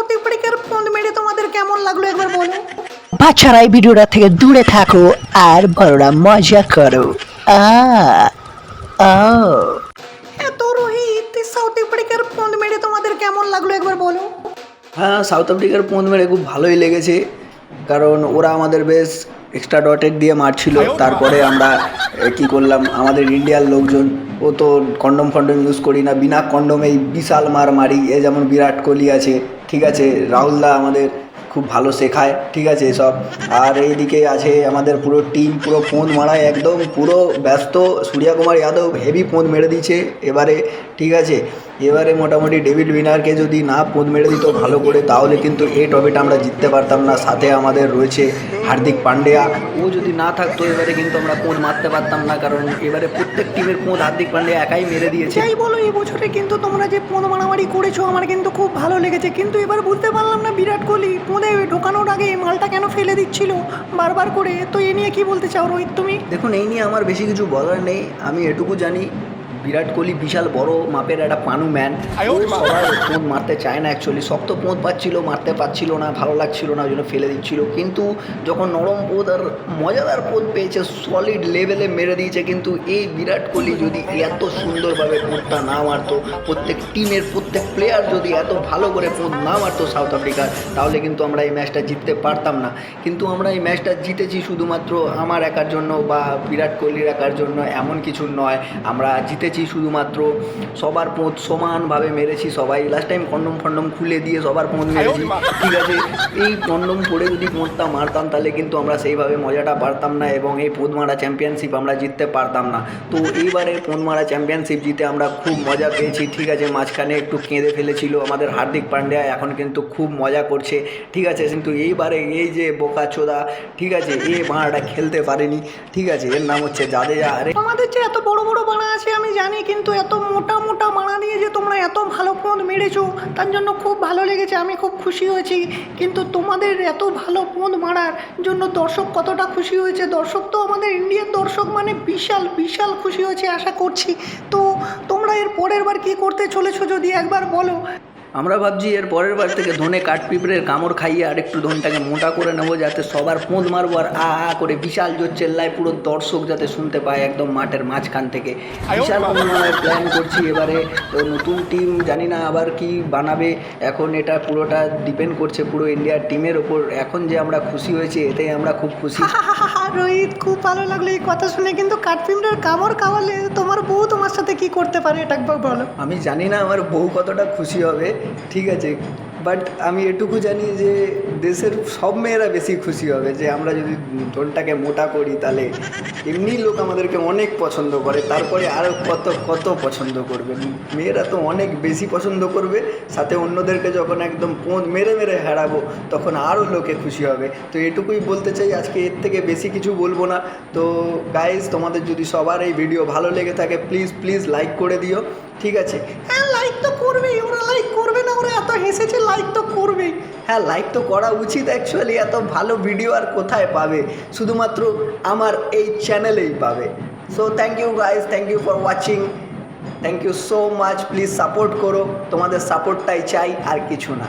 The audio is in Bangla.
সাউথ আফ্রিকার ফোন মেরে তোমাদের কেমন লাগল একবার বলো? বাচ্চারা এই ভিডিওটা থেকে দূরে থাকো আর বড়রা মজা করো। আ ও। এত রোহিত সাউথ আফ্রিকার ফোন মেরে তোমাদের কেমন লাগল একবার বলো? হ্যাঁ সাউথ আফ্রিকার পৌঁছ মেরে খুব ভালোই লেগেছে কারণ ওরা আমাদের বেশ এক্সট্রা ডটেড দিয়ে মারছিল। তারপরে আমরা কি করলাম আমাদের ইন্ডিয়ার লোকজন ও তো কন্ডম ফন্ডম ইউজ করি না, বিনা কন্ডমেই বিশাল মার মারি এ যেমন বিরাট কোহলি আছে, ঠিক আছে রাহুলদা আমাদের খুব ভালো শেখায়, ঠিক আছে সব, আর এইদিকে আছে আমাদের পুরো টিম পুরো ফোন মারায় একদম পুরো ব্যস্ত, সূর্যাকুমার যাদব হেভি ফোন মেরে দিচ্ছে এবারে ঠিক আছে? এবারে মোটামুটি ডেভিড উইনারকে যদি না পোঁদ মেরে দিত ভালো করে তাহলে কিন্তু এই ট্রফিটা আমরা জিততে পারতাম না। সাথে আমাদের রয়েছে হার্দিক পান্ডিয়া। ও যদি না থাকতো এবারে কিন্তু আমরা পোঁদ মারতে পারতাম না কারণ এবারে প্রত্যেক টিমের পোঁদ হার্দিক পান্ডিয়া একাই মেরে দিয়েছে। যাই বলো এই বছরে কিন্তু তোমরা যে পোঁদ মারামারি করেছ আমার কিন্তু খুব ভালো লেগেছে। কিন্তু এবার বুঝতে পারলাম না বিরাট কোহলি পোঁদে ঢোকানোর আগে মালটা কেন ফেলে দিচ্ছিল? বারবার করে। তো এ নিয়ে কি বলতে চাও রোহিত তুমি? দেখুন এই নিয়ে আমার বেশি কিছু বলার নেই। আমি এটুকু জানি বিরাট কোহলি বিশাল বড় মাপের একটা পানু ম্যান সবাই পোঁত মারতে চায় না অ্যাকচুয়ালি শক্ত পোঁত পাচ্ছিল মারতে পারছিল না ভালো লাগছিল না ওই জন্য ফেলে দিচ্ছিল। কিন্তু যখন নরম পোঁত আর মজাদার পোঁত পেয়েছে সলিড লেভেলে মেরে দিয়েছে কিন্তু এই বিরাট কোহলি যদি এত সুন্দরভাবে পোঁতটা না মারতো প্রত্যেক টিমের প্রত্যেক প্লেয়ার যদি এত ভালো করে পোঁত না মারতো সাউথ আফ্রিকার তাহলে কিন্তু আমরা এই ম্যাচটা জিততে পারতাম না। কিন্তু আমরা এই ম্যাচটা জিতেছি শুধুমাত্র আমার একার জন্য বা বিরাট কোহলির একার জন্য এমন কিছু নয়। আমরা জিতেছি শুধুমাত্র। সবার পোঁত সমানভাবে মেরেছি সবাই। লাস্ট টাইম কন্ডম ফন্ডম খুলে দিয়ে সবার পোঁত মেরেছি। ঠিক আছে? এই কন্ডম পরে যদি পোঁতটা মারতাম তাহলে কিন্তু আমরা সেইভাবে মজাটা পারতাম না এবং এই পোঁত মারা চ্যাম্পিয়নশিপ আমরা জিততে পারতাম না। তো এইবারে পোঁত মারা চ্যাম্পিয়নশিপ জিতে আমরা খুব মজা পেয়েছি। ঠিক আছে? মাঝখানে একটু কেঁদে ফেলেছিল আমাদের হার্দিক পান্ডিয়া এখন কিন্তু খুব মজা করছে। ঠিক আছে? কিন্তু এইবারে এই যে বোকা চোদা ঠিক আছে? এই মারাটা খেলতে পারেনি। ঠিক আছে? এর নাম হচ্ছে জাদেজা। আরে আমাদের যে এত বড় বড় বানা আছে আমি জানি, কিন্তু এত মোটা মোটা মারা দিয়ে যে তোমরা এত ভালো পদ মেরেছো, তার জন্য খুব ভালো লেগেছে, আমি খুব খুশি হয়েছি। কিন্তু তোমাদের এত ভালো পদ মারার জন্য দর্শক কতটা খুশি হয়েছে? দর্শক তো আমাদের ইন্ডিয়ান দর্শক মানে বিশাল বিশাল খুশি হয়েছে, আশা করছি। তো তোমরা এর পরের বার কী করতে চলেছো যদি একবার বলো? আমরা ভাবছি এর পরের বার থেকে ধনে কাঠপিঁপড়ের কামড় খাইয়ে আর একটু ধনটাকে মোটা করে নেব যাতে সবার পোঁদ মারবো আর আ আ করে বিশাল জোর চেল্লায় পুরো দর্শক যাতে শুনতে পায় একদম মাঠের মাঝখান থেকে। বিশাল পরিমাণে প্ল্যান করছি এবারে। তো নতুন টিম জানি না আবার কি বানাবে। এখন এটা পুরোটা ডিপেন্ড করছে পুরো ইন্ডিয়ার টিমের ওপর। এখন যে আমরা খুশি হয়েছি এতে আমরা খুব খুশি। রোহিত খুব ভালো লাগল এই কথা শুনে। কিন্তু কাঠপিমড়ের কামড় খাওয়ালে তোমার বউ তোমার সাথে কি করতে পারে? এটা একবার বলো। আমি জানি না আমার বউ কতটা খুশি হবে। ঠিক আছে বাট আমি এটুকু জানি যে দেশের সব মেয়েরা বেশি খুশি হবে যে আমরা যদি টোনটাকে মোটা করি তাহলে এমনি লোক আমাদেরকে অনেক পছন্দ করে, তারপরে আরও কত কত পছন্দ করবে। মেয়েরা তো অনেক বেশি পছন্দ করবে, সাথে অন্যদেরকে যখন একদম পোঁদ মেরে মেরে হারাবো, তখন আরও লোকে খুশি হবে। তো এটুকুই বলতে চাই, আজকে এর থেকে বেশি কিছু বলব না। তো গাইজ তোমাদের যদি সবার এই ভিডিও ভালো লেগে থাকে প্লিজ প্লিজ লাইক করে দিও, ঠিক আছে? হ্যাঁ লাইক তো করবেই, ওরা লাইক হেসেছে লাইক তো করবেই। হ্যাঁ লাইক তো করা উচিত অ্যাকচুয়ালি এত ভালো ভিডিও আর কোথায় পাবে? শুধুমাত্র আমার এই চ্যানেলেই পাবে। So thank you guys thank you for watching thank you so much please support করো। তোমাদের সাপোর্টটাই চাই, আর কিছু না।